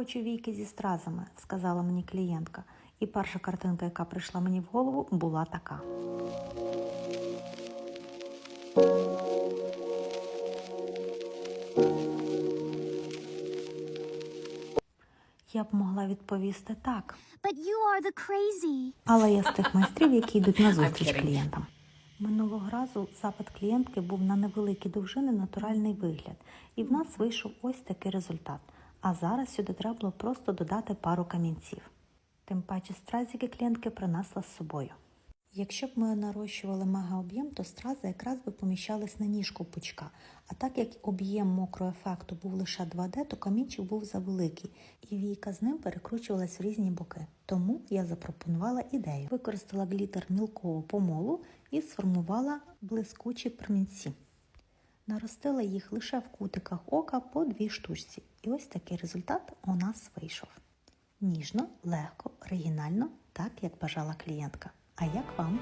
хочу війки зі стразами, сказала мені клієнтка. І перша картинка, яка прийшла мені в голову, була така. Я б могла відповісти так, But you are the crazy. але я з тих майстрів, які йдуть на зустріч клієнтам. Минулого разу запит клієнтки був на невеликі довжини натуральний вигляд, і в нас вийшов ось такий результат. А зараз сюди треба було просто додати пару камінців. Тим паче стразики клієнтки принесла з собою. Якщо б ми нарощували мегаоб'єм, то стрази якраз би поміщались на ніжку пучка. А так як об'єм мокрого ефекту був лише 2D, то камінчик був завеликий, і війка з ним перекручувалась в різні боки. Тому я запропонувала ідею. Використала глітер мілкого помолу і сформувала блискучі промінці. Наростила їх лише в кутиках ока по дві штучці. І ось такий результат у нас вийшов. Ніжно, легко, оригінально, так як бажала клієнтка. А як вам?